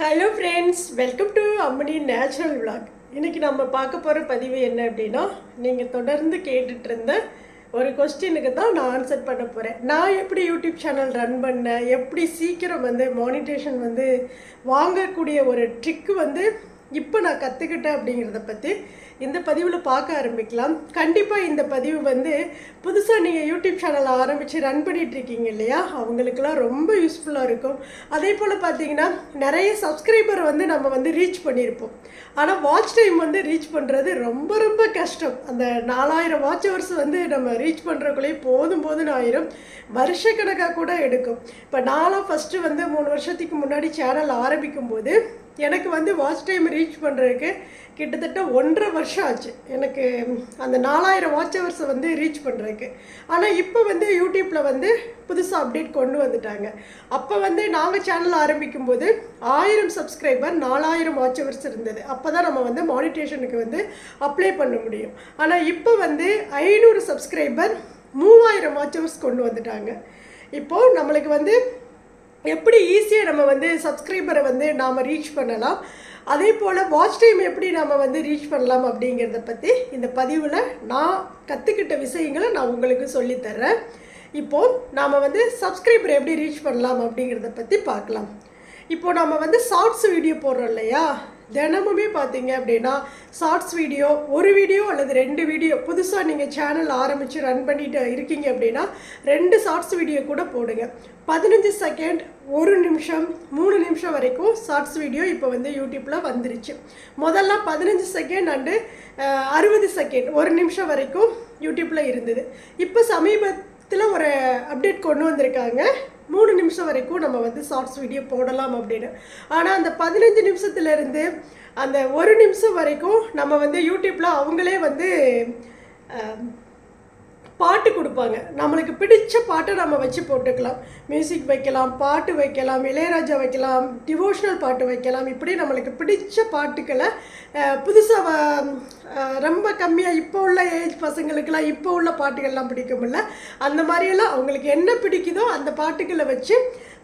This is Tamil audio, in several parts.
Hello friends welcome to Ammani natural vlog இன்றைக்கி நம்ம பார்க்க போகிற பதிவு என்ன அப்படின்னா நீங்கள் தொடர்ந்து கேட்டுட்டு இருந்த ஒரு கொஸ்டினுக்கு தான் நான் ஆன்சர் பண்ண போகிறேன் நான் எப்படி யூடியூப் சேனல் ரன் பண்ணேன் எப்படி சீக்கிரம் வந்து மானிட்டேஷன் வந்து வாங்கக்கூடிய ஒரு ட்ரிக்கு வந்து இப்போ நான் கற்றுக்கிட்டேன் அப்படிங்கிறத பற்றி இந்த பதிவில் பார்க்க ஆரம்பிக்கலாம். கண்டிப்பாக இந்த பதிவு வந்து புதுசாக நீங்கள் யூடியூப் சேனலை ஆரம்பித்து ரன் பண்ணிகிட்ருக்கீங்க இல்லையா? அவங்களுக்கெல்லாம் ரொம்ப யூஸ்ஃபுல்லாக இருக்கும். அதே போல் பார்த்தீங்கன்னா நிறைய சப்ஸ்கிரைபர் வந்து நம்ம வந்து ரீச் பண்ணியிருப்போம். ஆனால் வாட்ச் டைம் வந்து ரீச் பண்ணுறது ரொம்ப ரொம்ப கஷ்டம். அந்த நாலாயிரம் வாட்ச் ஹவர்ஸ் வந்து நம்ம ரீச் பண்ணுறக்குள்ளேயே போதும் போதும்னு ஆயிரும். வருஷக்கணக்காக கூட எடுக்கும். இப்போ நானும் ஃபஸ்ட்டு வந்து மூணு வருஷத்துக்கு முன்னாடி சேனல் ஆரம்பிக்கும் போது எனக்கு வந்து வாட்ச் டைம் ரீச் பண்ணுறதுக்கு கிட்டத்தட்ட ஒன்றரை வருஷம் ஆச்சு. எனக்கு அந்த நாலாயிரம் வாட்ச் ஹவர்ஸை வந்து ரீச் பண்ணுறதுக்கு ஆனால் இப்போ வந்து யூடியூப்பில் வந்து புதுசாக அப்டேட் கொண்டு வந்துட்டாங்க. அப்போ வந்து நாங்கள் சேனல் ஆரம்பிக்கும் போது ஆயிரம் சப்ஸ்கிரைபர் நாலாயிரம் வாட்ச் ஹவர்ஸ் இருந்தது. அப்போ தான் நம்ம வந்து மானிட்டேஷனுக்கு வந்து அப்ளை பண்ண முடியும். ஆனால் இப்போ வந்து ஐநூறு சப்ஸ்கிரைபர் மூவாயிரம் வாட்ச் ஹவர்ஸ் கொண்டு வந்துட்டாங்க. இப்போது நம்மளுக்கு வந்து எப்படி ஈஸியாக நம்ம வந்து சப்ஸ்கிரைபரை வந்து நாம் ரீச் பண்ணலாம்? அதே போல் வாட்ச் டைம் எப்படி நம்ம வந்து ரீச் பண்ணலாம் அப்படிங்கிறத பற்றி இந்த பதிவில் நான் கற்றுக்கிட்ட விஷயங்களை நான் உங்களுக்கு சொல்லித்தர்றேன் இப்போது நாம் வந்து சப்ஸ்கிரைபர் எப்படி ரீச் பண்ணலாம் அப்படிங்கிறத பற்றி பார்க்கலாம். இப்போது நம்ம வந்து ஷார்ட்ஸ் வீடியோ போடுறோம் இல்லையா? தினமுமே பார்த்தீங்க அப்படின்னா ஷார்ட்ஸ் வீடியோ ஒரு வீடியோ அல்லது ரெண்டு வீடியோ புதுசாக நீங்கள் சேனல் ஆரம்பித்து ரன் பண்ணிட்டு இருக்கீங்க அப்படின்னா ரெண்டு ஷார்ட்ஸ் வீடியோ கூட போடுங்க. பதினஞ்சு செகண்ட் ஒரு நிமிஷம் மூணு நிமிஷம் வரைக்கும் ஷார்ட்ஸ் வீடியோ இப்போ வந்து யூடியூப்பில் வந்துருச்சு. முதல்ல பதினஞ்சு செகண்ட் அண்டு அறுபது செகண்ட் ஒரு நிமிஷம் வரைக்கும் யூடியூப்பில் இருந்தது. இப்போ சமீபத்தில் ஒரு அப்டேட் கொண்டு வந்திருக்காங்க. மூணு நிமிஷம் வரைக்கும் நம்ம வந்து ஷார்ட்ஸ் வீடியோ போடலாம் அப்படின்னு. ஆனால் அந்த பதினஞ்சு நிமிஷத்துலேருந்து அந்த ஒரு நிமிஷம் வரைக்கும் நம்ம வந்து யூடியூப்பில் அவங்களே வந்து பாட்டு கொடுப்பாங்க. நம்மளுக்கு பிடிச்ச பாட்டை நம்ம வச்சு போட்டுக்கலாம். மியூசிக் வைக்கலாம் பாட்டு வைக்கலாம் இளையராஜா வைக்கலாம் டிவோஷனல் பாட்டு வைக்கலாம். இப்படி நம்மளுக்கு பிடிச்ச பாட்டுக்களை புதுசாக ரொம்ப கம்மியாக இப்போ உள்ள ஏஜ் பசங்களுக்கெல்லாம் இப்போ உள்ள பாட்டுகள்லாம் பிடிக்கும்ல. அந்த மாதிரியெல்லாம் அவங்களுக்கு என்ன பிடிக்குதோ அந்த பாட்டுகளை வச்சு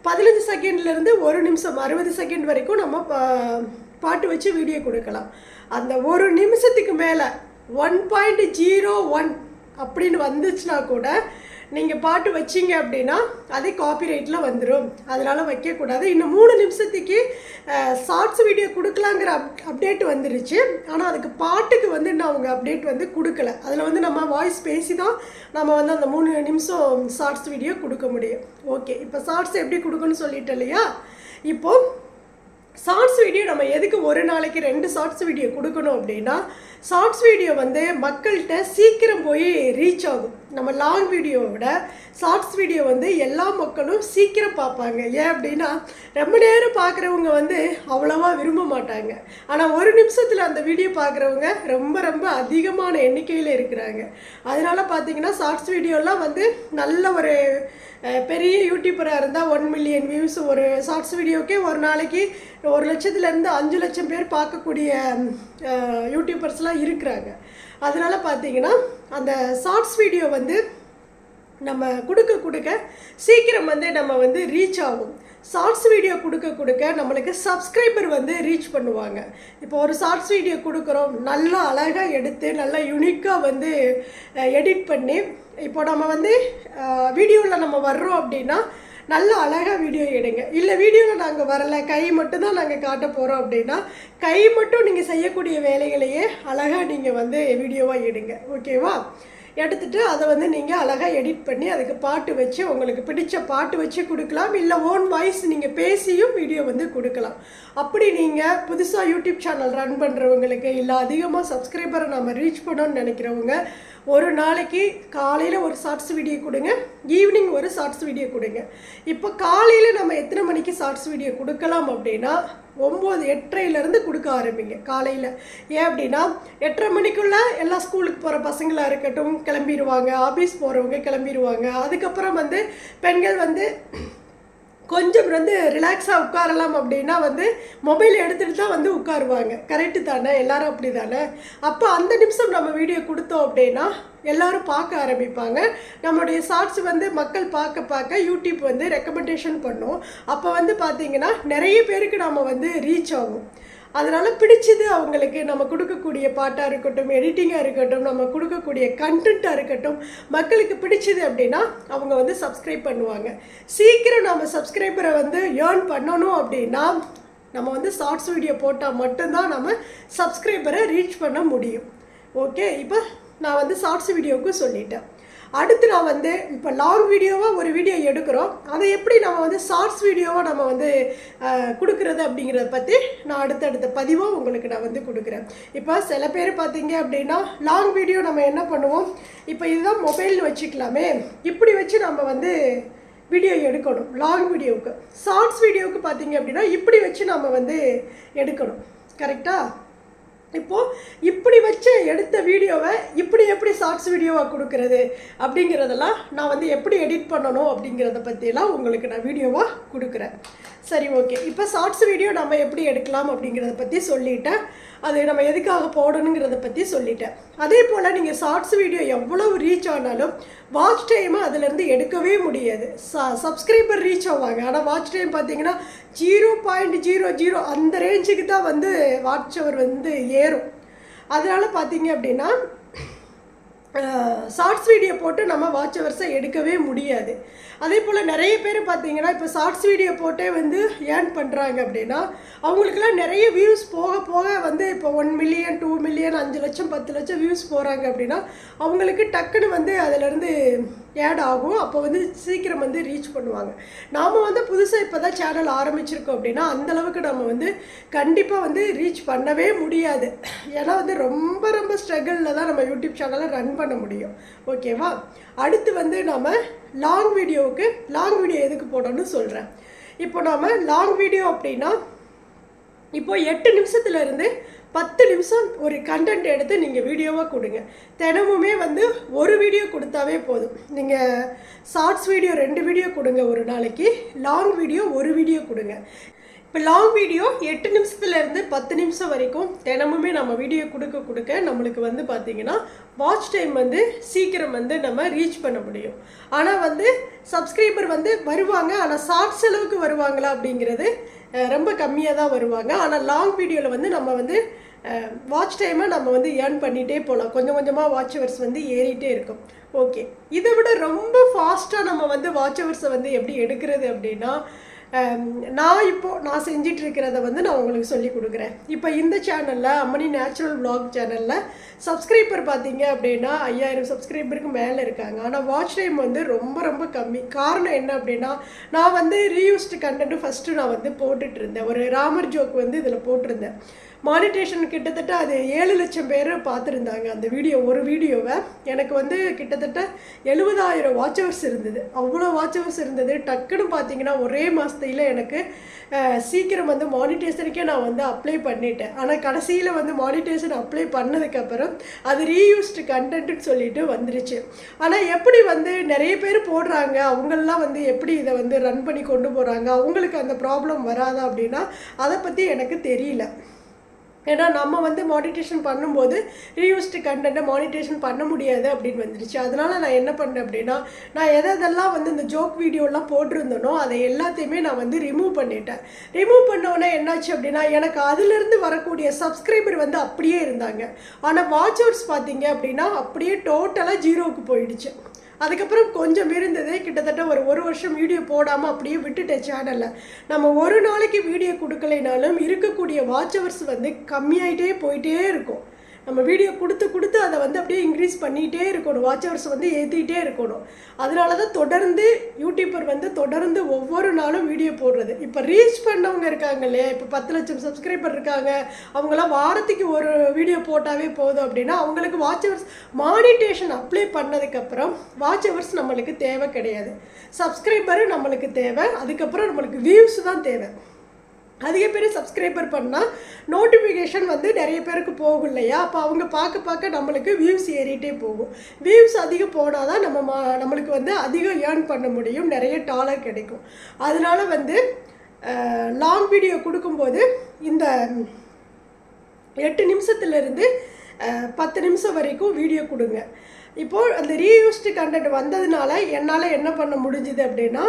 பதினஞ்சு செகண்ட்லேருந்து ஒரு நிமிஷம் அறுபது செகண்ட் வரைக்கும் நம்ம பா- பாட்டு வச்சு வீடியோ கொடுக்கலாம். அந்த ஒரு நிமிஷத்துக்கு மேலே ஒன் பாயிண்ட் ஜீரோ ஒன் அப்படின்னு வந்துச்சுன்னா கூட நீங்கள் பாட்டு வச்சீங்க அப்படின்னா அதே காப்பிரைட்டில் வந்துடும் அதனால் வைக்கக்கூடாது. இன்னும் மூணு நிமிஷத்துக்கு ஷார்ட்ஸ் வீடியோ கொடுக்கலாங்கிற அப் அப்டேட் வந்துருச்சு. ஆனால் அதுக்கு பாட்டுக்கு வந்து இன்னும் அவங்க அப்டேட் வந்து கொடுக்கல. அதில் வந்து நம்ம வாய்ஸ் பேசி தான் நம்ம வந்து அந்த மூணு நிமிஷம் ஷார்ட்ஸ் வீடியோ கொடுக்க முடியும். ஓகே இப்போ ஷார்ட்ஸ் எப்படி கொடுக்கணும்னு சொல்லிட்டேன் இல்லையா? இப்போது ஷார்ட்ஸ் வீடியோ நம்ம எதுக்கு ஒரு நாளைக்கு ரெண்டு ஷார்ட்ஸ் வீடியோ கொடுக்கணும் அப்படின்னா ஷார்ட்ஸ் வீடியோ வந்து மக்கள்கிட்ட சீக்கிரம் போய் ரீச் ஆகும். நம்ம லாங் வீடியோவை விட ஷார்ட்ஸ் வீடியோ வந்து எல்லா மக்களும் சீக்கிரம் பார்ப்பாங்க. ஏன் அப்படின்னா ரொம்ப நேரம் பார்க்குறவங்க வந்து அவ்வளோவா விரும்ப மாட்டாங்க. ஆனால் ஒரு நிமிஷத்தில் அந்த வீடியோ பார்க்குறவங்க ரொம்ப ரொம்ப அதிகமான எண்ணிக்கையில் இருக்கிறாங்க. அதனால பார்த்தீங்கன்னா ஷார்ட்ஸ் வீடியோலாம் வந்து நல்ல ஒரு பெரிய யூடியூபராக இருந்தால் ஒன் மில்லியன் வியூஸ் ஒரு ஷார்ட்ஸ் வீடியோக்கே ஒரு நாளைக்கு ஒரு லட்சத்துலேருந்து அஞ்சு லட்சம் பேர் பார்க்கக்கூடிய யூடியூப்பர்ஸ்லாம் யூடியூபர்ஸ்லாம் இருக்கிறாங்க. அதனால பார்த்தீங்கன்னா அந்த ஷார்ட்ஸ் வீடியோ வந்து நம்ம கொடுக்க கொடுக்க சீக்கிரம் வந்து நம்ம வந்து ரீச் ஆகும். ஷார்ட்ஸ் வீடியோ கொடுக்க கொடுக்க நம்மளுக்கு சப்ஸ்கிரைபர் வந்து ரீச் பண்ணுவாங்க. இப்போ ஒரு ஷார்ட்ஸ் வீடியோ கொடுக்குறோம் நல்லா அழகாக எடுத்து நல்லா யுனிக்காக வந்து எடிட் பண்ணி இப்போ நம்ம வந்து வீடியோவில் நம்ம வர்றோம் அப்படின்னா நல்ல அழகாக வீடியோ எடுங்க. இல்லை வீடியோவில் நாங்கள் வரல. கை மட்டும் தான் நாங்கள் காட்ட போகிறோம் அப்படின்னா கை மட்டும் நீங்கள் செய்யக்கூடிய வேலைகளையே அழகாக நீங்கள் வந்து வீடியோவாக எடுங்க. ஓகேவா எடுத்துகிட்டு அதை வந்து நீங்கள் அழகாக எடிட் பண்ணி அதுக்கு பாட்டு வச்சு உங்களுக்கு பிடிச்ச பாட்டு வச்சு கொடுக்கலாம். இல்லை ஓன் வாய்ஸ் நீங்கள் பேசியும் வீடியோ வந்து கொடுக்கலாம். அப்படி நீங்கள் புதுசாக யூடியூப் சேனல் ரன் பண்ணுறவங்களுக்கு இல்லை அதிகமாக சப்ஸ்கிரைபரை நம்ம ரீச் பண்ணோன்னு நினைக்கிறவங்க ஒரு நாளைக்கு காலையில் ஒரு ஷார்ட்ஸ் வீடியோ கொடுங்க. ஈவினிங் ஒரு ஷார்ட்ஸ் வீடியோ கொடுங்க. இப்போ காலையில் நம்ம எத்தனை மணிக்கு ஷார்ட்ஸ் வீடியோ கொடுக்கலாம் அப்படின்னா ஒம்பது எட்டரைலேருந்து கொடுக்க ஆரம்பிங்க காலையில். ஏன் அப்படின்னா எட்டரை மணிக்குள்ளே எல்லா ஸ்கூலுக்கு போகிற பசங்களாக இருக்கட்டும் கிளம்பிடுவாங்க ஆஃபீஸ் போகிறவங்க கிளம்பிடுவாங்க அதுக்கப்புறம் வந்து பெண்கள் வந்து கொஞ்சம் வந்து ரிலாக்ஸாக உட்காரலாம் அப்படின்னா வந்து மொபைல் எடுத்துகிட்டு தான் வந்து உட்காருவாங்க. கரெக்டு தானே? எல்லாரும் அப்படி தானே? அப்போ அந்த நிமிஷம் நம்ம வீடியோ கொடுத்தோம் அப்படின்னா எல்லாரும் பார்க்க ஆரம்பிப்பாங்க. நம்மளுடைய ஷார்ட்ஸ் வந்து மக்கள் பார்க்க பார்க்க யூடியூப் வந்து ரெக்கமெண்டேஷன் பண்ணும். அப்போ வந்து பார்த்தீங்கன்னா நிறைய பேருக்கு நம்ம வந்து ரீச் ஆகும். அதனால் பிடிச்சது அவங்களுக்கு. நம்ம கொடுக்கக்கூடிய பாட்டாக இருக்கட்டும் எடிட்டிங்காக இருக்கட்டும் நம்ம கொடுக்கக்கூடிய கண்டென்ட்டாக இருக்கட்டும் மக்களுக்கு பிடிச்சது அப்படின்னா அவங்க வந்து சப்ஸ்கிரைப் பண்ணுவாங்க. சீக்கிரம் நம்ம சப்ஸ்கிரைபரை வந்து ஏர்ன் பண்ணணும் அப்படின்னா நம்ம வந்து ஷார்ட்ஸ் வீடியோ போட்டால் மட்டும்தான் நம்ம சப்ஸ்கிரைபரை ரீச் பண்ண முடியும். ஓகே இப்போ நான் வந்து ஷார்ட்ஸ் வீடியோவுக்கு சொல்லிட்டேன். அடுத்து நான் வந்து இப்போ லாங் வீடியோவாக ஒரு வீடியோ எடுக்கிறோம். அதை எப்படி நம்ம வந்து ஷார்ட்ஸ் வீடியோவாக நம்ம வந்து கொடுக்குறது அப்படிங்கிறத பற்றி நான் அடுத்தடுத்த பதிவாக உங்களுக்கு நான் வந்து கொடுக்குறேன். இப்போ சில பேர் பார்த்தீங்க அப்படின்னா லாங் வீடியோ நம்ம என்ன பண்ணுவோம்? இப்போ இதுதான் மொபைல் வச்சுக்கலாமே. இப்படி வச்சு நம்ம வந்து வீடியோ எடுக்கணும் லாங் வீடியோவுக்கு ஷார்ட்ஸ் வீடியோவுக்கு பார்த்தீங்க அப்படின்னா இப்படி வச்சு நம்ம வந்து எடுக்கணும். கரெக்டாக இப்போது இப்படி வச்சு எடுத்த வீடியோவை இப்படி எப்படி ஷார்ட்ஸ் வீடியோவாக கொடுக்கறது அப்படிங்கிறதெல்லாம் நான் வந்து எப்படி எடிட் பண்ணணும் அப்படிங்கிறத பற்றியெல்லாம் உங்களுக்கு நான் வீடியோவாக கொடுக்குறேன். சரி ஓகே இப்போ ஷார்ட்ஸ் வீடியோ நம்ம எப்படி எடுக்கலாம் அப்படிங்கிறத பற்றி சொல்லிட்டேன். அது நம்ம எதுக்காக போடணுங்கிறத பற்றி சொல்லிட்டேன். அதே போல் நீங்கள் ஷார்ட்ஸ் வீடியோ எவ்வளவு ரீச் ஆனாலும் வாட்ச் டைமை அதிலேருந்து எடுக்கவே முடியாது. ச சப்ஸ்கிரைபர் ரீச் ஆவாங்க. ஆனால் வாட்ச் டைம் பார்த்தீங்கன்னா ஜீரோ பாயிண்ட் ஜீரோ ஜீரோ அந்த ரேஞ்சுக்கு தான் வந்து வாட்ச் அவர் வந்து ஏறும். அதனால் பார்த்தீங்க அப்படின்னா ஷார்ட்ஸ் வீடியோ போட்டு நம்ம வாட்ச் ஹவர்ஸை எடுக்கவே முடியாது. அதே போல் நிறைய பேர் பார்த்தீங்கன்னா இப்போ ஷார்ட்ஸ் வீடியோ போட்டே வந்து ஏர்ன் பண்ணுறாங்க அப்படின்னா அவங்களுக்குலாம் நிறைய வியூஸ் போக போக வந்து இப்போ ஒன் மில்லியன் டூ மில்லியன் அஞ்சு லட்சம் பத்து லட்சம் வியூஸ் போகிறாங்க அப்படின்னா அவங்களுக்கு டக்குன்னு வந்து அதிலேருந்து ஆட் ஆகும். அப்போ வந்து சீக்கிரம் வந்து ரீச் பண்ணுவாங்க. நாம் வந்து புதுசாக இப்போ தான் சேனல் ஆரம்பிச்சிருக்கோம் அப்படின்னா அந்த அளவுக்கு நம்ம வந்து கண்டிப்பாக வந்து ரீச் பண்ணவே முடியாது. ஏன்னா வந்து ரொம்ப ரொம்ப ஸ்ட்ரகிளில் தான் நம்ம யூடியூப் சேனலை ரன் பண்ண முடியும். ஓகேவா அடுத்து வந்து நாம் லாங் வீடியோவுக்கு லாங் வீடியோ எதுக்கு போடணும்னு சொல்கிறேன் இப்போ நாம் லாங் வீடியோ அப்படின்னா இப்போ எட்டு நிமிஷத்துலேருந்து இருந்து பத்து நிமிஷம் ஒரு கண்டென்ட் எடுத்து நீங்கள் வீடியோவாக கொடுங்க. தினமுமே வந்து ஒரு வீடியோ கொடுத்தாவே போதும். நீங்கள் ஷார்ட்ஸ் வீடியோ ரெண்டு வீடியோ கொடுங்க ஒரு நாளைக்கு. லாங் வீடியோ ஒரு வீடியோ கொடுங்க. இப்போ லாங் வீடியோ எட்டு நிமிஷத்துலேருந்து பத்து நிமிஷம் வரைக்கும் தினமுமே நம்ம வீடியோ கொடுக்க கொடுக்க நம்மளுக்கு வந்து பார்த்திங்கன்னா வாட்ச் டைம் வந்து சீக்கிரம் வந்து நம்ம ரீச் பண்ண முடியும். ஆனால் வந்து சப்ஸ்கிரைபர் வந்து வருவாங்க. ஆனால் ஷார்ட்ஸ் அளவுக்கு வருவாங்களா அப்படிங்கிறது ரொம்ப கம்மியாக தான் வருவாங்க ஆனால் லாங் வீடியோவில் வந்து நம்ம வந்து வாட்ச் டைமை நம்ம வந்து ஏர்ன் பண்ணிகிட்டே போகலாம் கொஞ்சம் கொஞ்சமாக வாட்ச் ஹவர்ஸ் வந்து ஏறிட்டே இருக்கும். ஓகே இதை விட ரொம்ப ஃபாஸ்ட்டாக நம்ம வந்து வாட்ச் ஹவர்ஸை வந்து எப்படி எடுக்கிறது அப்படின்னா நான் இப்போ நான் செஞ்சிட்ருக்கிறத வந்து நான் உங்களுக்கு சொல்லி கொடுக்குறேன். இப்போ இந்த சேனலில் அம்மணி நேச்சுரல் வ்ளாக் சேனலில் சப்ஸ்கிரைபர் பார்த்தீங்க அப்படின்னா ஐயாயிரம் சப்ஸ்கிரைபருக்கு மேலே இருக்காங்க. ஆனால் வாட்ச் டைம் வந்து ரொம்ப ரொம்ப கம்மி. காரணம் என்ன அப்படின்னா நான் வந்து ரீயூஸ்டு கண்டென்ட் ஃபஸ்ட்டு நான் வந்து போட்டுட்ருந்தேன் ஒரு ராமர் ஜோக் வந்து இதில் போட்டிருந்தேன். மானிட்டேஷன் கிட்டத்தட்ட அது ஏழு லட்சம் பேர் பார்த்துருந்தாங்க அந்த வீடியோ ஒரு வீடியோவை. எனக்கு வந்து கிட்டத்தட்ட எழுபதாயிரம் வாட்சவர்ஸ் இருந்தது. அவ்வளோ வாட்ச் ஹவர்ஸ் இருந்தது. டக்குன்னு பார்த்தீங்கன்னா ஒரே மாதத்தில் எனக்கு சீக்கிரம் வந்து மானிட்டேஷனுக்கே நான் வந்து அப்ளை பண்ணிட்டேன். ஆனால் கடைசியில் வந்து மானிட்டேஷன் அப்ளை பண்ணதுக்கப்புறம் அது ரீயூஸ்டு கண்டென்ட்னு சொல்லிட்டு வந்துருச்சு. ஆனால் எப்படி வந்து நிறைய பேர் போடுறாங்க அவங்களெலாம் வந்து எப்படி இதை வந்து ரன் பண்ணி கொண்டு போகிறாங்க அவங்களுக்கு அந்த ப்ராப்ளம் வராதா அப்படின்னா அதை பற்றி எனக்கு தெரியல. ஏன்னா நம்ம வந்து மானிட்டேஷன் பண்ணும்போது ரீயூஸ்டு கண்டென்ட்டை மானிட்டேஷன் பண்ண முடியாது அப்படின்னு வந்துருச்சு. அதனால் நான் என்ன பண்ணேன் அப்படின்னா நான் எதை எதெல்லாம் வந்து இந்த ஜோக் வீடியோலாம் போட்டிருந்தனோ அதை எல்லாத்தையுமே நான் வந்து ரிமூவ் பண்ணிட்டேன். ரிமூவ் பண்ணோன்னே என்னாச்சு அப்படின்னா எனக்கு அதிலிருந்து வரக்கூடிய சப்ஸ்கிரைபர் வந்து அப்படியே இருந்தாங்க. ஆனால் வாட்ச் ஹவர்ஸ் பார்த்தீங்க அப்படின்னா அப்படியே டோட்டலாக ஜீரோவுக்கு போயிடுச்சு. அதுக்கப்புறம் கொஞ்சம் இருந்தது. கிட்டத்தட்ட ஒரு ஒரு வருஷம் வீடியோ போடாமல் அப்படியே விட்டுட்டேன் சேனலில் நம்ம ஒரு நாளைக்கு வீடியோ கொடுக்கலைனாலும் இருக்கக்கூடிய வாட்ச் ஹவர்ஸ் வந்து கம்மியாயிட்டே போயிட்டே இருக்கும். நம்ம வீடியோ கொடுத்து கொடுத்து அதை வந்து அப்படியே இன்க்ரீஸ் பண்ணிகிட்டே இருக்கணும். வாட்ச் ஹவர்ஸ் வந்து ஏற்றிக்கிட்டே இருக்கணும். அதனால தான் தொடர்ந்து யூடியூபர் வந்து தொடர்ந்து ஒவ்வொரு நாளும் வீடியோ போடுறது. இப்போ ரீச் பண்ணவங்க இருக்காங்க இல்லையா? இப்போ பத்து லட்சம் சப்ஸ்கிரைபர் இருக்காங்க. அவங்களாம் வாரத்துக்கு ஒரு வீடியோ போட்டாவே போதும் அப்படின்னா அவங்களுக்கு வாட்ச் ஹவர்ஸ் மானிட்டேஷன் அப்ளை பண்ணதுக்கப்புறம் வாட்ச் ஹவர்ஸ் நம்மளுக்கு தேவை கிடையாது. சப்ஸ்கிரைபரு நம்மளுக்கு தேவை. அதுக்கப்புறம் நம்மளுக்கு வியூஸ் தான் தேவை. அதிக பேர் சப்ஸ்கிரைபர் பண்ணால் நோட்டிஃபிகேஷன் வந்து நிறைய பேருக்கு போகும் இல்லையா? அப்போ அவங்க பார்க்க பார்க்க நம்மளுக்கு வியூஸ் ஏறிட்டே போகும். வியூஸ் அதிகம் போனால் தான் நம்ம மா நம்மளுக்கு வந்து அதிகம் ஏர்ன் பண்ண முடியும். நிறைய டாலர் கிடைக்கும். அதனால வந்து லாங் வீடியோ கொடுக்கும்போது இந்த எட்டு நிமிஷத்துலேருந்து பத்து நிமிஷம் வரைக்கும் வீடியோ கொடுங்க. இப்போது அந்த ரீயூஸ்டு கண்டென்ட் வந்ததுனால என்னால் என்ன பண்ண முடிஞ்சுது அப்படின்னா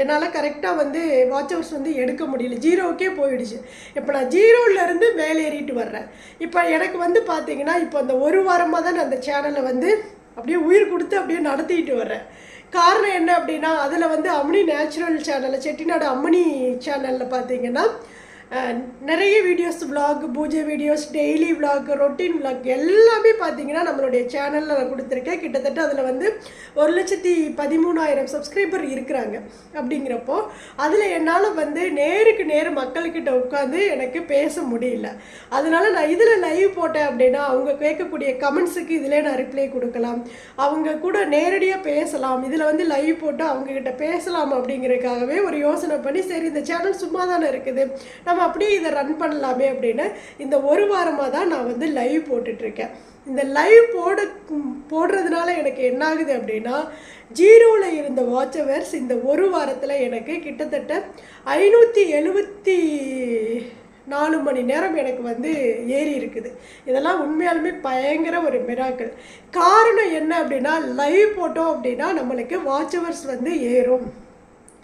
என்னால் கரெக்டாக வந்து வாட்ச் ஹவர்ஸ் வந்து எடுக்க முடியல. ஜீரோவுக்கே போயிடுச்சு. இப்போ நான் ஜீரோவிலேருந்து மேலேறிட்டு வர்றேன். இப்போ எனக்கு வந்து பார்த்தீங்கன்னா இப்போ அந்த ஒரு வாரமாக தான் நான் அந்த சேனலை வந்து அப்படியே உயிர் கொடுத்து அப்படியே நடத்திட்டு வர்றேன். காரணம் என்ன அப்படின்னா அதில் வந்து அம்மணி நேச்சுரல் சேனலில் செட்டிநாடு அம்மணி சேனலில் பார்த்தீங்கன்னா நிறைய videos vlog puja videos daily vlog routine vlog எல்லாமே பார்த்தீங்கன்னா நம்மளுடைய சேனலில் நான் கொடுத்துருக்கேன். கிட்டத்தட்ட அதில் வந்து ஒரு லட்சத்தி பதிமூணாயிரம் சப்ஸ்கிரைபர் இருக்கிறாங்க அப்படிங்கிறப்போ அதில் என்னால் வந்து நேருக்கு நேர் மக்கள்கிட்ட உட்காந்து எனக்கு பேச முடியல. அதனால நான் இதில் லைவ் போட்டேன் அப்படின்னா அவங்க கேட்கக்கூடிய கமெண்ட்ஸுக்கு இதிலே நான் ரிப்ளை கொடுக்கலாம். அவங்க கூட நேரடியாக பேசலாம். இதில் வந்து லைவ் போட்டு அவங்கக்கிட்ட பேசலாம் அப்படிங்கிறதுக்காகவே ஒரு யோசனை பண்ணி சரி இந்த சேனல் சும்மா தானே இருக்குது நம்ம அப்படியே இதை ரன் பண்ணலாமே அப்படின்னு இந்த ஒரு வாரமாக தான் நான் வந்து லைவ் போட்டுட்ருக்கேன். இந்த லைவ் போட போடுறதுனால எனக்கு என்ன ஆகுது அப்படின்னா ஜீரோவில் இருந்த வாட்ச் ஹவர்ஸ் இந்த ஒரு வாரத்தில் எனக்கு கிட்டத்தட்ட ஐநூற்றி எழுபத்தி நாலு மணி நேரம் எனக்கு வந்து ஏறி இருக்குது. இதெல்லாம் உண்மையாலுமே பயங்கர ஒரு மிராக்கள் காரணம் என்ன அப்படின்னா லைவ் போட்டோம் அப்படின்னா நம்மளுக்கு வாட்ச் ஹவர்ஸ் வந்து ஏறும்.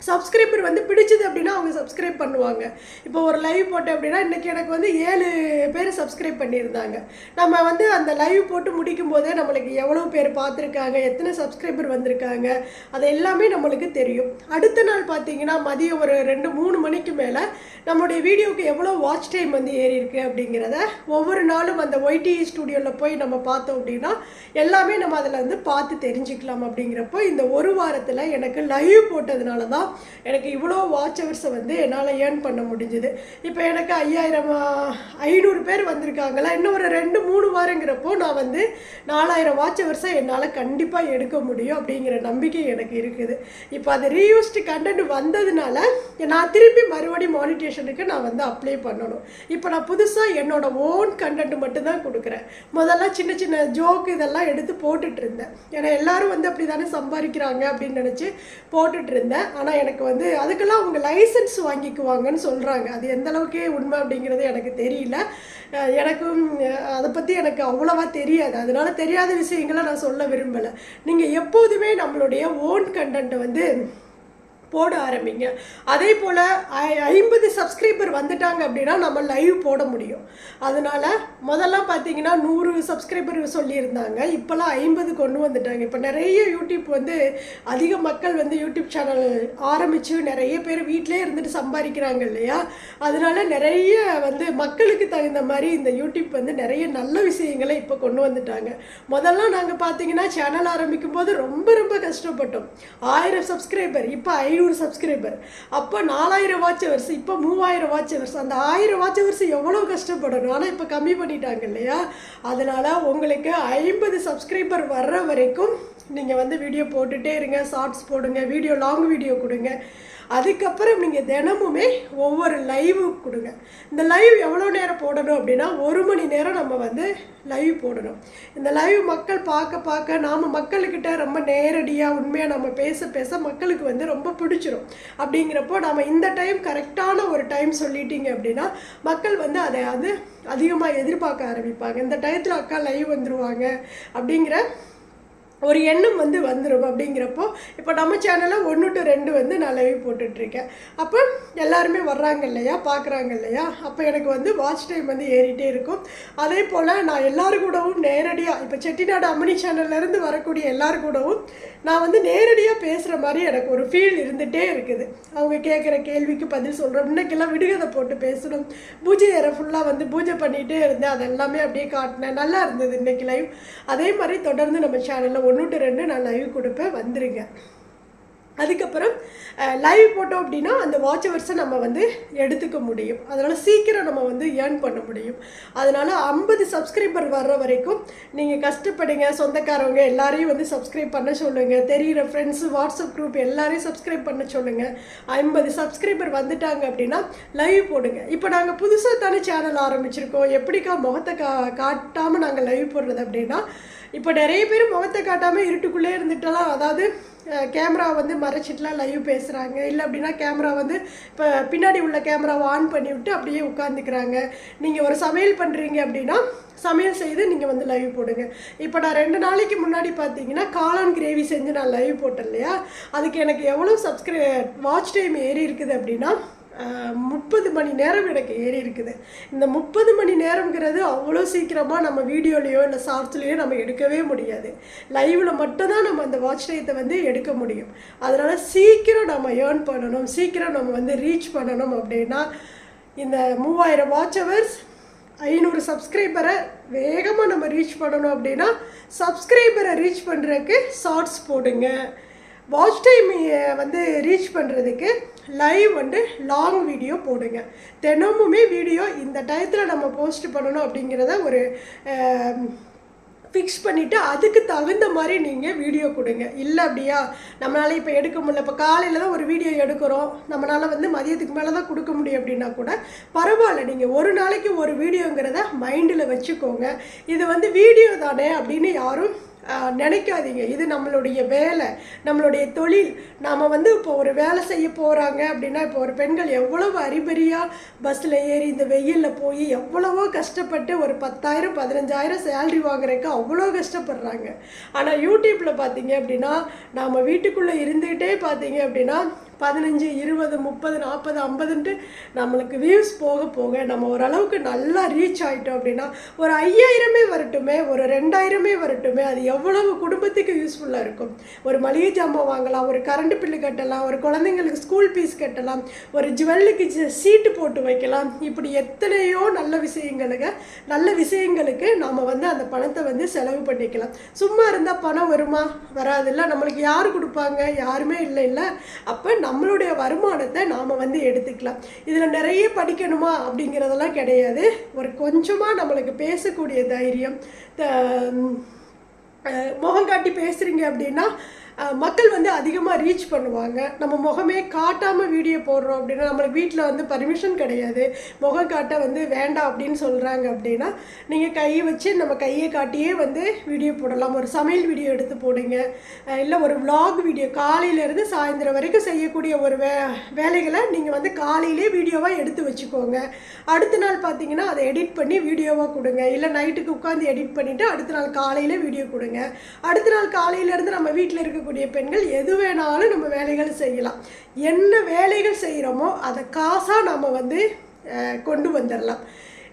சப்ஸ்கிரைபர் வந்து பிடிச்சது அப்படின்னா அவங்க சப்ஸ்கிரைப் பண்ணுவாங்க. இப்போ ஒரு லைவ் போட்டேன் அப்படின்னா இன்றைக்கி எனக்கு வந்து ஏழு பேர் சப்ஸ்கிரைப் பண்ணியிருந்தாங்க. நம்ம வந்து அந்த லைவ் போட்டு முடிக்கும் போதே நம்மளுக்கு எவ்வளோ பேர் பார்த்துருக்காங்க எத்தனை சப்ஸ்கிரைபர் வந்திருக்காங்க அது எல்லாமே நம்மளுக்கு தெரியும். அடுத்த நாள் பார்த்தீங்கன்னா மதியம் ஒரு ரெண்டு மூணு மணிக்கு மேலே நம்மளுடைய வீடியோவுக்கு எவ்வளோ வாட்ச் டைம் வந்து ஏறி இருக்கு அப்படிங்கிறத ஒவ்வொரு நாளும் அந்த ஒய்டி ஸ்டுடியோவில் போய் நம்ம பார்த்தோம் அப்படின்னா எல்லாமே நம்ம அதில் வந்து பார்த்து தெரிஞ்சுக்கலாம் அப்படிங்கிறப்போ இந்த ஒரு வாரத்தில் எனக்கு லைவ் போட்டதுனால தான் எனக்கு இவ்வளோ வாட்ச் ஹவர்ஸை வந்து என்னால் ஏர்ன் பண்ண முடிஞ்சுது. இப்போ எனக்கு ஐயாயிரம் ஐநூறு பேர் வந்திருக்காங்களா? இன்னும் ஒரு ரெண்டு மூணு வாரங்கிறப்போ நான் வந்து நாலாயிரம் வாட்ச் ஹவர்ஸை என்னால் கண்டிப்பாக எடுக்க முடியும் அப்படிங்கிற நம்பிக்கை எனக்கு இருக்குது. இப்போ அது ரீயூஸ்டு கண்டென்ட் வந்ததுனால நான் திருப்பி மறுபடியும் மானிட்டேஷனுக்கு நான் வந்து அப்ளை பண்ணணும். இப்போ நான் புதுசாக என்னோட ஓன் கண்டென்ட் மட்டும்தான் கொடுக்குறேன். முதல்ல சின்ன சின்ன ஜோக் இதெல்லாம் எடுத்து போட்டுட்டு இருந்தேன் ஏன்னா எல்லாரும் வந்து அப்படி தானே சம்பாதிக்கிறாங்க அப்படின்னு நினச்சி போட்டுட்டு இருந்தேன் ஆனால் எனக்கு வந்து அதுக்கெல்லாம் அவங்க லைசன்ஸ் வாங்கிக்குவாங்கன்னு சொல்கிறாங்க அது எந்த அளவுக்கு உண்மை அப்படிங்கிறது எனக்கு தெரியல. எனக்கும் அதை பற்றி எனக்கு அவ்வளவா தெரியாது. அதனால தெரியாத விஷயங்களை நான் சொல்ல விரும்பலை. நீங்கள் எப்போதுமே நம்மளுடைய ஓன் கண்டென்ட்டை வந்து போட ஆரம்பிங்க. அதே போல் ஐம்பது சப்ஸ்கிரைபர் வந்துட்டாங்க அப்படின்னா நம்ம லைவ் போட முடியும். அதனால முதல்ல பார்த்தீங்கன்னா நூறு சப்ஸ்கிரைபர் சொல்லியிருந்தாங்க. இப்போல்லாம் ஐம்பது கொண்டு வந்துட்டாங்க. இப்போ நிறைய யூடியூப் வந்து அதிக மக்கள் வந்து யூடியூப் சேனல் ஆரம்பித்து நிறைய பேர் வீட்டிலே இருந்துட்டு சம்பாதிக்கிறாங்க இல்லையா? அதனால நிறைய வந்து மக்களுக்கு தகுந்த மாதிரி இந்த யூடியூப் வந்து நிறைய நல்ல விஷயங்களை இப்போ கொண்டு வந்துட்டாங்க. முதல்ல நாங்கள் பார்த்தீங்கன்னா சேனல் ஆரம்பிக்கும் போது ரொம்ப ரொம்ப கஷ்டப்பட்டோம். ஆயிரம் சப்ஸ்கிரைபர் இப்போ ஐ ஐநூறு சப்ஸ்கிரைபர் அப்போ நாலாயிரம் வாட்சவர்ஸ் இப்போ மூவாயிரம் வாட்சவர்ஸ் அந்த ஆயிரம் வாட்சவர்ஸ் எவ்வளோ கஷ்டப்படணும்? ஆனால் இப்போ கம்மி பண்ணிட்டாங்க இல்லையா? அதனால் உங்களுக்கு ஐம்பது சப்ஸ்கிரைபர் வர்ற வரைக்கும் நீங்கள் வந்து வீடியோ போட்டுகிட்டே இருங்க ஷார்ட்ஸ் போடுங்க வீடியோ லாங் வீடியோ கொடுங்க. அதுக்கப்புறம் நீங்கள் தினமுமே ஒவ்வொரு லைவு கொடுங்க. இந்த லைவ் எவ்வளோ நேரம் போடணும் அப்படின்னா ஒரு மணி நேரம் நம்ம வந்து லைவ் போடணும். இந்த லைவ் மக்கள் பார்க்க பார்க்க நாம் மக்கள்கிட்ட ரொம்ப நேரடியாக உண்மையாக நம்ம பேச பேச மக்களுக்கு வந்து ரொம்ப பிடிச்சிரும். அப்படிங்கிறப்போ நம்ம இந்த டைம் கரெக்டான ஒரு டைம் சொல்லிட்டீங்க அப்படின்னா மக்கள் வந்து அதை வந்து அதிகமாக எதிர்பார்க்க ஆரம்பிப்பாங்க. இந்த டயத்தில் அக்கா லைவ் வந்துடுவாங்க அப்படிங்கிற ஒரு எண்ணம் வந்து வந்துடும் அப்படிங்கிறப்போ இப்போ நம்ம சேனலில் ஒன்று டு ரெண்டு வந்து நான் லைவ் போட்டுட்ருக்கேன். அப்போ எல்லாருமே வர்றாங்க இல்லையா? பார்க்குறாங்க இல்லையா? அப்போ எனக்கு வந்து வாட்ச் டைம் வந்து ஏறிட்டே இருக்கும். அதே போல் நான் எல்லாரு கூடவும் நேரடியாக இப்போ செட்டிநாடு அம்மணி சேனல்லேருந்து வரக்கூடிய எல்லாரு கூடவும் நான் வந்து நேரடியாக பேசுகிற மாதிரி எனக்கு ஒரு ஃபீல் இருந்துகிட்டே இருக்குது. அவங்க கேட்குற கேள்விக்கு பதில் சொல்கிறோம் இன்னைக்கெல்லாம் விடுகதை போட்டு பேசணும். பூஜை அறை ஃபுல்லாக வந்து பூஜை பண்ணிகிட்டே இருந்தேன். அது எல்லாமே அப்படியே காட்டினேன். நல்லா இருந்தது இன்றைக்கி லைவ் அதே மாதிரி தொடர்ந்து நம்ம சேனலில் ஒன்று டு ரெண்டு நான் லைவ் கொடுப்பேன். வந்துருங்க. அதுக்கப்புறம் லைவ் போட்டோம் அப்படின்னா அந்த வாட்ச் ஹவர்ஸை நம்ம வந்து எடுத்துக்க முடியும். அதனால் சீக்கிரம் நம்ம வந்து ஏர்ன் பண்ண முடியும். அதனால் ஐம்பது சப்ஸ்கிரைபர் வர்ற வரைக்கும் நீங்கள் கஷ்டப்படுங்க. சொந்தக்காரவங்க எல்லாரையும் வந்து சப்ஸ்கிரைப் பண்ண சொல்லுங்கள் தெரிகிற ஃப்ரெண்ட்ஸு வாட்ஸ்அப் குரூப் எல்லாரையும் சப்ஸ்கிரைப் பண்ண சொல்லுங்கள் ஐம்பது சப்ஸ்கிரைபர் வந்துட்டாங்க அப்படின்னா லைவ் போடுங்க. இப்போ நாங்கள் புதுசாக தானே சேனல் ஆரம்பிச்சிருக்கோம். எப்படிக்கா முகத்தை கா காட்டாமல் நாங்கள் லைவ் போடுறது அப்படின்னா இப்போ நிறைய பேர் முகத்தை காட்டாமல் இருட்டுக்குள்ளே இருந்துட்டலாம். அதாவது கேமரா வந்து மறைச்சிட்டுலாம் லைவ் பேசுகிறாங்க இல்லை அப்படின்னா கேமரா வந்து இப்போ பின்னாடி உள்ள கேமராவை ஆன் பண்ணி விட்டு அப்படியே உட்காந்துக்கிறாங்க நீங்கள் ஒரு சமையல் பண்ணுறீங்க அப்படின்னா சமையல் செய்து நீங்கள் வந்து லைவ் போடுங்க. இப்போ நான் ரெண்டு நாளைக்கு முன்னாடி பார்த்தீங்கன்னா காளான் கிரேவி செஞ்சு நான் லைவ் போட்டேன் இல்லையா? அதுக்கு எனக்கு எவ்வளோ சப்ஸ்கிரை வாட்ச் டைம் ஏறி இருக்குது அப்படின்னா முப்பது மணி நேரம் எனக்கு ஏறி இருக்குது. இந்த முப்பது மணி நேரம்ங்கிறது அவ்வளோ சீக்கிரமாக நம்ம வீடியோலேயோ இல்லை ஷார்ட்ஸ்லேயோ நம்ம எடுக்கவே முடியாது. லைவில் மட்டும்தான் நம்ம அந்த வாட்ச் டயத்தை வந்து எடுக்க முடியும். அதனால் சீக்கிரம் நம்ம ஏர்ன் பண்ணணும் சீக்கிரம் நம்ம வந்து ரீச் பண்ணணும் அப்படின்னா இந்த மூவாயிரம் வாட்ச் ஹவர்ஸ் ஐநூறு சப்ஸ்கிரைபரை வேகமாக நம்ம ரீச் பண்ணணும் அப்படின்னா சப்ஸ்கிரைபரை ரீச் பண்ணுறதுக்கு ஷார்ட்ஸ் போடுங்க. வாட்ச் டைம் வந்து ரீச் பண்ணுறதுக்கு லைவ் வந்து லாங் வீடியோ போடுங்க. தினமுமே வீடியோ இந்த டயத்தில் நம்ம போஸ்ட் பண்ணணும் அப்படிங்கிறத ஒரு ஃபிக்ஸ் பண்ணிவிட்டு அதுக்கு தகுந்த மாதிரி நீங்கள் வீடியோ கொடுங்க. இல்லை அப்படியா? நம்மளால் இப்போ எடுக்க முடியல. இப்போ காலையில் தான் ஒரு வீடியோ எடுக்கிறோம். நம்மளால் வந்து மதியத்துக்கு மேலே தான் கொடுக்க முடியும் அப்படின்னா கூட பரவாயில்ல. நீங்கள் ஒரு நாளைக்கு ஒரு வீடியோங்கிறத மைண்டில் வச்சுக்கோங்க. இது வந்து வீடியோ தானே அப்படின்னு யாரும் நினைக்காதீங்க. இது நம்மளுடைய வேலை. நம்மளுடைய தொழில். நாம் வந்து இப்போ ஒரு வேலை செய்ய போகிறாங்க அப்படின்னா இப்போ ஒரு பெண்கள் எவ்வளவு அறிபறியாக பஸ்ஸில் ஏறி இந்த வெயிலில் போய் எவ்வளவோ கஷ்டப்பட்டு ஒரு பத்தாயிரம் பதினஞ்சாயிரம் சேல்ரி வாங்குறதுக்கு அவ்வளோ கஷ்டப்படுறாங்க. ஆனால் யூடியூப்பில் பார்த்தீங்க அப்படின்னா நாம் வீட்டுக்குள்ளே இருந்துக்கிட்டே பார்த்தீங்க அப்படின்னா பதினஞ்சு இருபது முப்பது நாற்பது ஐம்பதுன்ட்டு நம்மளுக்கு வியூஸ் போக போக நம்ம ஓரளவுக்கு நல்லா ரீச் ஆகிட்டோம் அப்படின்னா ஒரு ஐயாயிரமே வரட்டுமே ஒரு ரெண்டாயிரமே வரட்டுமே அது எவ்வளவு குடும்பத்துக்கு யூஸ்ஃபுல்லாக இருக்கும். ஒரு மளிகை ஜாமான் வாங்கலாம் ஒரு கரண்ட் பில்லு கட்டலாம் ஒரு குழந்தைங்களுக்கு ஸ்கூல் ஃபீஸ் கட்டலாம் ஒரு ஜுவல்லுக்கு சீட்டு போட்டு வைக்கலாம். இப்படி எத்தனையோ நல்ல விஷயங்களுக்கு நல்ல விஷயங்களுக்கு நாம் வந்து அந்த பணத்தை வந்து செலவு பண்ணிக்கலாம். சும்மா இருந்தால் பணம் வருமா? வராதில்ல நம்மளுக்கு யார் கொடுப்பாங்க? யாருமே இல்லை இல்லை அப்போ நம்மளுடைய வருமானத்தை நாம் வந்து எடுத்துக்கலாம். இதில் நிறைய படிக்கணுமா அப்படிங்கிறதெல்லாம் கிடையாது. ஒரு கொஞ்சமாக நம்மளுக்கு பேசக்கூடிய தைரியம் முகம் காட்டி பேசுகிறீங்க அப்படின்னா மக்கள் வந்து அதிகமாக ரீச் பண்ணுவாங்க. நம்ம முகமே காட்டாமல் வீடியோ போடுறோம் அப்படின்னா நம்மளுக்கு வீட்டில் வந்து பர்மிஷன் கிடையாது. முகம் காட்ட வந்து வேண்டாம் அப்படின்னு சொல்கிறாங்க அப்படின்னா நீங்கள் கையை வச்சு நம்ம கையை காட்டியே வந்து வீடியோ போடலாம். ஒரு சமையல் வீடியோ எடுத்து போடுங்க. இல்லை ஒரு விலாக் வீடியோ காலையிலேருந்து சாயந்தரம் வரைக்கும் செய்யக்கூடிய ஒரு வே வேலைகளை நீங்கள் வந்து காலையிலே வீடியோவாக எடுத்து வச்சுக்கோங்க. அடுத்த நாள் பார்த்தீங்கன்னா அதை எடிட் பண்ணி வீடியோவாக கொடுங்க. இல்லை நைட்டுக்கு உட்காந்து எடிட் பண்ணிவிட்டு அடுத்த நாள் காலையில் வீடியோ கொடுங்க. அடுத்த நாள் காலையிலேருந்து நம்ம வீட்டில் இருக்க இருக்கக்கூடிய பெண்கள் எது வேணாலும் நம்ம வேலைகள் செய்யலாம். என்ன வேலைகள் செய்கிறோமோ அதை காசாக நம்ம வந்து கொண்டு வந்துடலாம்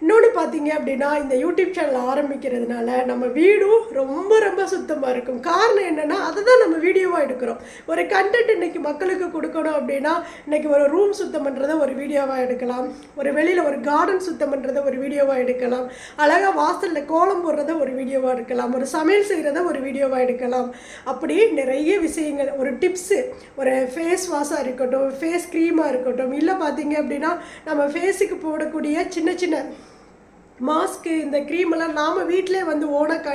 இன்னொன்று பார்த்தீங்க அப்படின்னா இந்த யூடியூப் சேனல் ஆரம்பிக்கிறதுனால நம்ம வீடும் ரொம்ப ரொம்ப சுத்தமாக இருக்கும். காரணம் என்னென்னா அதை தான் நம்ம வீடியோவாக எடுக்கிறோம். ஒரு கண்டென்ட் இன்றைக்கி மக்களுக்கு கொடுக்கணும் அப்படின்னா இன்றைக்கி ஒரு ரூம் சுத்தம் பண்ணுறத ஒரு வீடியோவாக எடுக்கலாம். ஒரு வெளியில் ஒரு கார்டன் சுத்தம் பண்ணுறத ஒரு வீடியோவாக எடுக்கலாம். அழகாக வாசலில் கோலம் போடுறத ஒரு வீடியோவாக எடுக்கலாம். ஒரு சமையல் செய்கிறத ஒரு வீடியோவாக எடுக்கலாம். அப்படி நிறைய விஷயங்கள் ஒரு டிப்ஸு ஒரு ஃபேஸ் வாஷாக இருக்கட்டும் ஃபேஸ் க்ரீமாக இருக்கட்டும். இல்லை பார்த்தீங்க அப்படின்னா நம்ம ஃபேஸுக்கு போடக்கூடிய சின்ன சின்ன மாஸ்க்கு இந்த க்ரீம் எல்லாம் நாம் வீட்டிலே வந்து ஓன க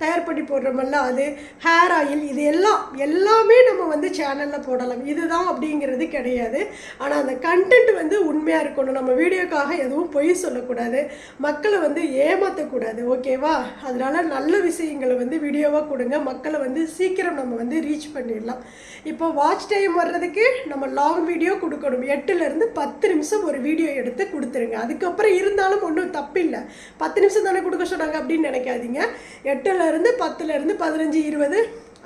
தயார் பண்ணி போடுறோமல்ல அது ஹேர் ஆயில் இது எல்லாம் எல்லாமே நம்ம வந்து சேனலில் போடலாம். இதுதான் அப்படிங்கிறது கிடையாது. ஆனால் அந்த கண்டென்ட் வந்து உண்மையாக இருக்கணும். நம்ம வீடியோக்காக எதுவும் பொய் சொல்லக்கூடாது. மக்களை வந்து ஏமாற்றக்கூடாது ஓகேவா அதனால் நல்ல விஷயங்களை வந்து வீடியோவாக கொடுங்க. மக்களை வந்து சீக்கிரம் நம்ம வந்து ரீச் பண்ணிடலாம். இப்போ வாட்ச் டைம் வர்றதுக்கு நம்ம லாங் வீடியோ கொடுக்கணும். எட்டுலேருந்து பத்து நிமிஷம் ஒரு வீடியோ எடுத்து கொடுத்துருங்க. அதுக்கப்புறம் இருந்தாலும் ஒன்றும் தப்பில்லை. பத்து நிமிஷம் தானே கொடுக்க சொன்னாங்க அப்படின்னு நினைக்காதீங்க. எட்டுலேருந்து பத்துலேருந்து பதினஞ்சு இருபது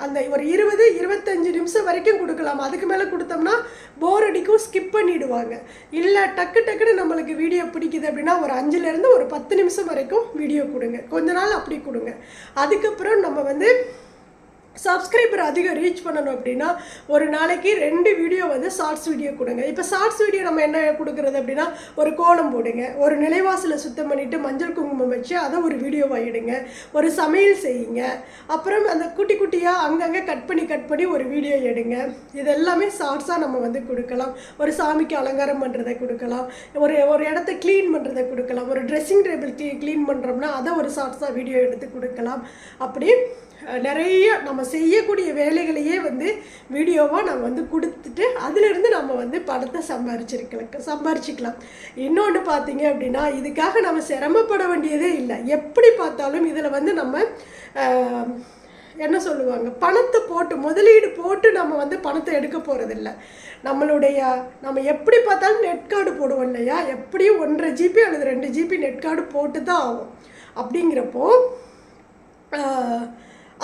அந்த ஒரு இருபது இருபத்தஞ்சு நிமிஷம் வரைக்கும் கொடுக்கலாம். அதுக்கு மேலே கொடுத்தோம்னா போர் அடிக்கும் ஸ்கிப் பண்ணிவிடுவாங்க இல்லை டக்கு டக்குன்னு நம்மளுக்கு வீடியோ பிடிக்குது அப்படின்னா ஒரு அஞ்சுலேருந்து ஒரு பத்து நிமிஷம் வரைக்கும் வீடியோ கொடுங்க. கொஞ்ச நாள் அப்படி கொடுங்க. அதுக்கப்புறம் நம்ம வந்து சப்ஸ்கிரைபர் அதிகம் ரீச் பண்ணணும் அப்படின்னா ஒரு நாளைக்கு ரெண்டு வீடியோ வந்து ஷார்ட்ஸ் வீடியோ கொடுங்க. இப்போ ஷார்ட்ஸ் வீடியோ நம்ம என்ன கொடுக்குறது அப்படின்னா ஒரு கோலம் போடுங்க. ஒரு நிலைவாசலை சுத்தம் பண்ணிவிட்டு மஞ்சள் குங்குமம் வச்சு அதை ஒரு வீடியோவாக எடுங்க. ஒரு சமையல் செய்யுங்க. அப்புறம் அந்த குட்டி குட்டியாக அங்கங்கே கட் பண்ணி கட் பண்ணி ஒரு வீடியோ எடுங்க. இது எல்லாமே ஷார்ட்ஸாக நம்ம வந்து கொடுக்கலாம். ஒரு சாமிக்கு அலங்காரம் பண்ணுறதை கொடுக்கலாம். ஒரு ஒரு இடத்த க்ளீன் பண்ணுறதை கொடுக்கலாம். ஒரு ட்ரெஸ்ஸிங் டேபிள் க்ளீ க்ளீன் பண்ணுறோம்னா அதை ஒரு ஷார்ட்ஸாக வீடியோ எடுத்து கொடுக்கலாம். அப்படி நிறைய நம்ம செய்யக்கூடிய வேலைகளையே வந்து வீடியோவாக நம்ம வந்து கொடுத்துட்டு அதிலிருந்து நம்ம வந்து பணத்தை சம்பாரிச்சிருக்கலாம் சம்பாரிச்சிக்கலாம். இன்னொன்று பார்த்தீங்க அப்படின்னா இதுக்காக நம்ம சிரமப்பட வேண்டியதே இல்லை. எப்படி பார்த்தாலும் இதில் வந்து நம்ம என்ன சொல்லுவாங்க பணத்தை போட்டு முதலீடு போட்டு நம்ம வந்து பணத்தை எடுக்க போகிறதில்ல நம்மளுடைய நம்ம எப்படி பார்த்தாலும் நெட் கார்டு போடுவோம் இல்லையா? எப்படியும் ஒன்றரை ஜிபி அல்லது ரெண்டு ஜிபி நெட் கார்டு போட்டு தான் ஆகும். அப்படிங்கிறப்போ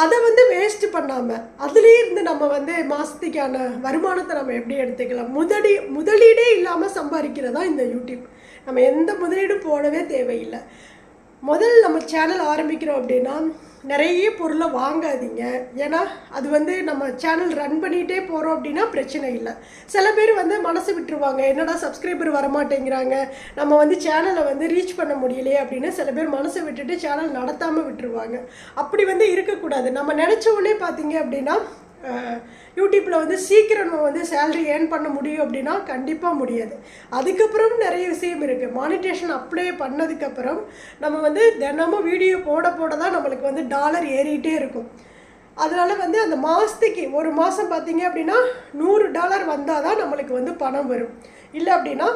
அதை வந்து வேஸ்ட் பண்ணாமல் அதுலேயே இருந்து நம்ம வந்து மாதத்துக்கான வருமானத்தை நம்ம எப்படி எடுத்துக்கலாம்? முதலீ முதலீடே இல்லாமல் சம்பாதிக்கிறதா இந்த யூடியூப். நம்ம எந்த முதலீடும் போடவே தேவையில்லை. முதல் நம்ம சேனல் ஆரம்பிக்கிறோம் அப்படின்னா நிறைய பொருளை வாங்காதீங்க. ஏன்னா அது வந்து நம்ம சேனல் ரன் பண்ணிகிட்டே போகிறோம் அப்படின்னா பிரச்சனை இல்லை. சில பேர் வந்து மனசு விட்டுருவாங்க. என்னடா சப்ஸ்கிரைபர் வரமாட்டேங்கிறாங்க. நம்ம வந்து சேனலை வந்து ரீச் பண்ண முடியலையே அப்படின்னு சில பேர் மனசை விட்டுட்டு சேனல் நடத்தாமல் விட்டுருவாங்க. அப்படி வந்து இருக்கக்கூடாது. நம்ம நினச்ச உடனே பார்த்தீங்க அப்படின்னா யூடியூப்பில் வந்து சீக்கிரம் நம்ம வந்து சேலரி ஏர்ன் பண்ண முடியும் அப்படின்னா கண்டிப்பாக முடியாது. அதுக்கப்புறம் நிறைய விஷயம் இருக்குது மானிட்டேஷன் அப்ளை பண்ணதுக்கப்புறம் நம்ம வந்து தினமும் வீடியோ போட போட தான் நம்மளுக்கு வந்து டாலர் ஏறிகிட்டே இருக்கும். அதனால் வந்து அந்த மாதத்துக்கு ஒரு மாதம் பார்த்தீங்க அப்படின்னா நூறு டாலர் வந்தால் தான் நம்மளுக்கு வந்து பணம் வரும். இல்லை அப்படின்னா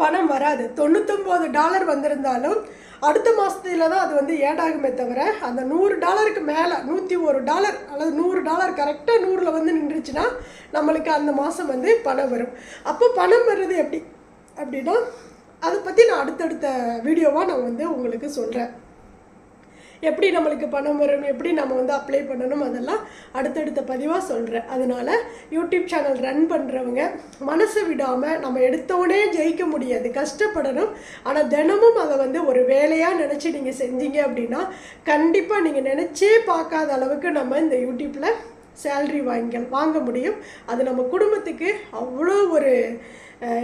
பணம் வராது. தொண்ணூத்தொம்பது டாலர் வந்திருந்தாலும் அடுத்த மாதத்துல தான் அது வந்து ஏடாகுமே தவிர அந்த நூறு டாலருக்கு மேலே நூற்றி ஒரு டாலர் அல்லது நூறு டாலர் கரெக்டாக நூறில் வந்து நின்றுச்சுன்னா நம்மளுக்கு அந்த மாதம் வந்து பணம் வரும். அப்போ பணம் வர்றது எப்படி? அப்படின்னா அதை பற்றி நான் அடுத்தடுத்த வீடியோவாக நான் வந்து உங்களுக்கு சொல்கிறேன் எப்படி நம்மளுக்கு பணம் வரும் எப்படி நம்ம வந்து அப்ளை பண்ணணும் அதெல்லாம் அடுத்தடுத்த பதிவாக சொல்கிறேன் அதனால் யூடியூப் சேனல் ரன் பண்ணுறவங்க மனசை விடாமல் நம்ம எடுத்தோடனே ஜெயிக்க முடியாது. கஷ்டப்படணும். ஆனால் தினமும் அதை வந்து ஒரு வேலையாக நினச்சி நீங்கள் செஞ்சீங்க அப்படின்னா கண்டிப்பாக நீங்கள் நினச்சே பார்க்காத அளவுக்கு நம்ம இந்த யூடியூப்பில் சேல்ரி வாங்க வாங்க முடியும். அது நம்ம குடும்பத்துக்கு அவ்வளோ ஒரு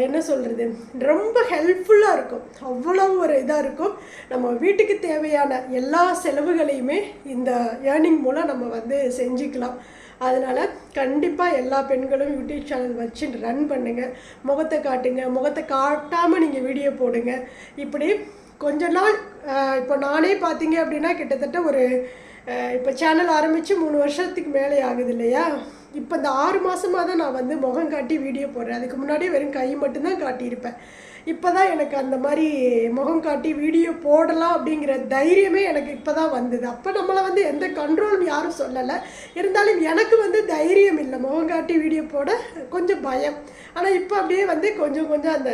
என்ன சொல்கிறது ரொம்ப ஹெல்ப்ஃபுல்லாக இருக்கும். அவ்வளோ ஒரு இதாக இருக்கும். நம்ம வீட்டுக்கு தேவையான எல்லா செலவுகளையுமே இந்த ஏர்னிங் மூலம் நம்ம வந்து செஞ்சுக்கலாம். அதனால் கண்டிப்பாக எல்லா பெண்களும் யூடியூப் சேனல் வச்சு ரன் பண்ணுங்கள் முகத்தை காட்டுங்க. முகத்தை காட்டாமல் நீங்கள் வீடியோ போடுங்க. இப்படி கொஞ்ச நாள் இப்போ நானே பார்த்தீங்க அப்படின்னா கிட்டத்தட்ட ஒரு இப்போ சேனல் ஆரம்பித்து மூணு வருஷத்துக்கு மேலே ஆகுது இல்லையா? இப்போ இந்த ஆறு மாதமாக தான் நான் வந்து முகம் காட்டி வீடியோ போடுறேன். அதுக்கு முன்னாடி வெறும் கை மட்டும்தான் காட்டியிருப்பேன். இப்போ தான் எனக்கு அந்த மாதிரி முகம் காட்டி வீடியோ போடலாம் அப்படிங்கிற தைரியமே எனக்கு இப்போ தான் வந்தது. அப்போ நம்மளை வந்து எந்த கண்ட்ரோலும் யாரும் சொல்லலை. இருந்தாலும் எனக்கு வந்து தைரியம் இல்லை. முகம் காட்டி வீடியோ போட கொஞ்சம் பயம். ஆனால் இப்போ அப்படியே வந்து கொஞ்சம் கொஞ்சம் அந்த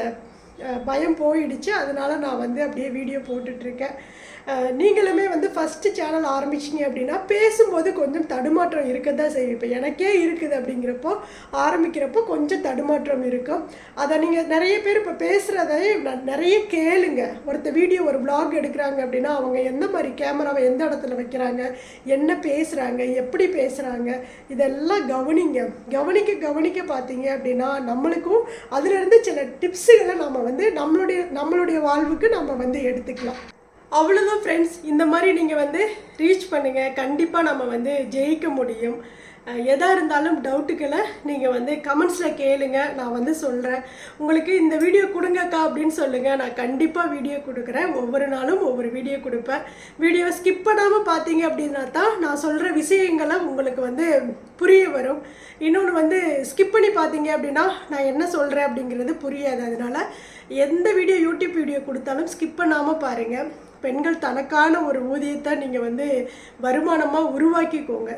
பயம் போயிடுச்சு. அதனால நான் வந்து அப்படியே வீடியோ போட்டுட்ருக்கேன் நீங்களுமே வந்து ஃபஸ்ட்டு சேனல் ஆரம்பிச்சிங்க அப்படின்னா பேசும்போது கொஞ்சம் தடுமாற்றம் இருக்க தான் செய்யும். இப்போ எனக்கே இருக்குது அப்படிங்கிறப்போ ஆரம்பிக்கிறப்போ கொஞ்சம் தடுமாற்றம் இருக்கும். அதை நீங்கள் நிறைய பேர் இப்போ பேசுகிறதை நிறைய கேளுங்க. ஒருத்த வீடியோ ஒரு ப்ளாக் எடுக்கிறாங்க அப்படின்னா அவங்க எந்த மாதிரி கேமராவை எந்த இடத்துல வைக்கிறாங்க என்ன பேசுகிறாங்க எப்படி பேசுகிறாங்க இதெல்லாம் கவனிங்க. கவனிக்க கவனிக்க பார்த்தீங்க அப்படின்னா நம்மளுக்கும் அதிலிருந்து சில டிப்ஸுகளை நம்ம வந்து நம்மளுடைய நம்மளுடைய வாழ்வுக்கு நம்ம வந்து எடுத்துக்கலாம். அவ்வளோதான் ஃப்ரெண்ட்ஸ் இந்த மாதிரி நீங்கள் வந்து ரீச் பண்ணுங்கள் கண்டிப்பாக நம்ம வந்து ஜெயிக்க முடியும். எதாக இருந்தாலும் டவுட்டுக்களை நீங்கள் வந்து கமெண்ட்ஸில் கேளுங்க. நான் வந்து சொல்கிறேன் உங்களுக்கு இந்த வீடியோ கொடுங்கக்கா அப்படின்னு சொல்லுங்கள் நான் கண்டிப்பாக வீடியோ கொடுக்குறேன். ஒவ்வொரு நாளும் ஒவ்வொரு வீடியோ கொடுப்பேன். வீடியோ ஸ்கிப் பண்ணாமல் பார்த்தீங்க அப்படின்னா தான் நான் சொல்கிற விஷயங்களை உங்களுக்கு வந்து புரிய வரும். இன்னொன்று வந்து ஸ்கிப் பண்ணி பார்த்தீங்க அப்படின்னா நான் என்ன சொல்கிறேன் அப்படிங்கிறது புரியாது. அதனால் எந்த வீடியோ யூடியூப் வீடியோ கொடுத்தாலும் ஸ்கிப் பண்ணாமல் பாருங்கள் பெண்கள் தனக்கான ஒரு ஊதியத்தை நீங்கள் வந்து வருமானமாக உருவாக்கிக்கோங்க.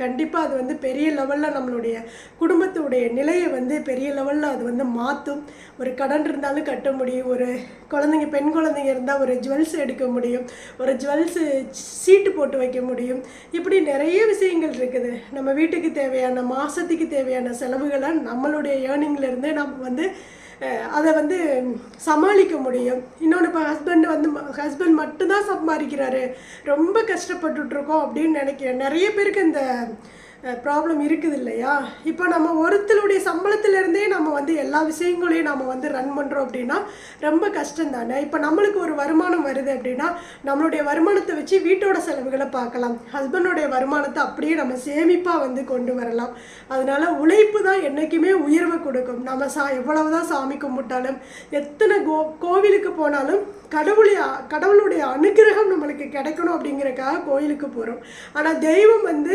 கண்டிப்பாக அது வந்து பெரிய லெவலில் நம்மளுடைய குடும்பத்துடைய நிலையை வந்து பெரிய லெவலில் அது வந்து மாற்றும் ஒரு கடன் இருந்தாலும் கட்ட முடியும். ஒரு குழந்தைங்க பெண் குழந்தைங்க இருந்தால் ஒரு ஜுவல்ஸ் எடுக்க முடியும். ஒரு ஜுவல்ஸு சீட்டு போட்டு வைக்க முடியும். இப்படி நிறைய விஷயங்கள் இருக்குது. நம்ம வீட்டுக்கு தேவையான மாதத்துக்கு தேவையான செலவுகளை நம்மளுடைய ஏர்னிங்லேருந்தே நம்ம வந்து அதை வந்து சமாளிக்க முடியும். இன்னொன்று இப்போ ஹஸ்பண்ட் வந்து ஹஸ்பண்ட் மட்டும்தான் சம்பாதிக்கிறாரு. ரொம்ப கஷ்டப்பட்டுட்ருக்கோம் அப்படின்னு நினைக்கிறேன். நிறைய பேருக்கு இந்த ப்ராப்ளம் இருக்குது இல்லையா இப்போ நம்ம ஒருத்தருடைய சம்பளத்திலேருந்தே நம்ம வந்து எல்லா விஷயங்களையும் நம்ம வந்து ரன் பண்ணுறோம் அப்படின்னா ரொம்ப கஷ்டம் தானே இப்போ நம்மளுக்கு ஒரு வருமானம் வருது அப்படின்னா நம்மளுடைய வருமானத்தை வச்சு வீட்டோட செலவுகளை பார்க்கலாம். ஹஸ்பண்டோடைய வருமானத்தை அப்படியே நம்ம சேமிப்பாக வந்து கொண்டு வரலாம். அதனால் உழைப்பு தான் என்றைக்குமே உயர்வை கொடுக்கும். நம்ம சா எவ்வளவு தான் சாமி கும்பிட்டாலும் எத்தனை கோ கோவிலுக்கு போனாலும் கடவுளுடைய கடவுளுடைய அனுகிரகம் நம்மளுக்கு கிடைக்கணும் அப்படிங்கிறக்காக கோயிலுக்கு போகிறோம் ஆனால் தெய்வம் வந்து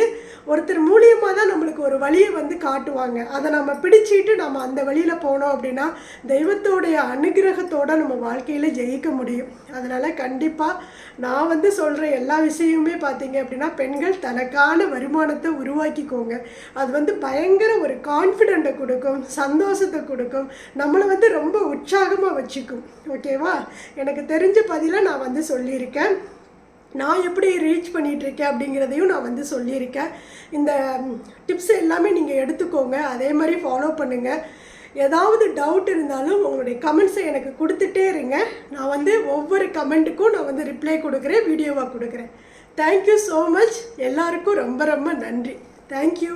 ஒருத்தர் மூலியமாக தான் நம்மளுக்கு ஒரு வழியை வந்து காட்டுவாங்க. அதை நம்ம பிடிச்சிட்டு நம்ம அந்த வழியில் போனோம் அப்படின்னா தெய்வத்தோடைய அனுகிரகத்தோடு நம்ம வாழ்க்கையில் ஜெயிக்க முடியும். அதனால் கண்டிப்பாக நான் வந்து சொல்கிற எல்லா விஷயமுமே பார்த்தீங்க அப்படின்னா பெண்கள் தனக்கான வருமானத்தை உருவாக்கிக்கோங்க. அது வந்து பயங்கர ஒரு கான்ஃபிடெண்ட்டை கொடுக்கும் சந்தோஷத்தை கொடுக்கும் நம்மளை வந்து ரொம்ப உற்சாகமாக வச்சுக்கும். ஓகேவா? எனக்கு தெரிஞ்ச பதிலாக நான் வந்து சொல்லியிருக்கேன். நான் எப்படி ரீச் பண்ணிகிட்ருக்கேன் அப்படிங்கிறதையும் நான் வந்து சொல்லியிருக்கேன். இந்த டிப்ஸ் எல்லாமே நீங்கள் எடுத்துக்கோங்க. அதே மாதிரி ஃபாலோ பண்ணுங்கள் ஏதாவது டவுட் இருந்தாலும் உங்களுடைய கமெண்ட்ஸை எனக்கு கொடுத்துட்டே இருங்க. நான் வந்து ஒவ்வொரு கமெண்ட்டுக்கும் நான் வந்து ரிப்ளை கொடுக்குறேன் வீடியோவாக கொடுக்குறேன். தேங்க்யூ ஸோ மச் எல்லாருக்கும் ரொம்ப ரொம்ப நன்றி. தேங்க்யூ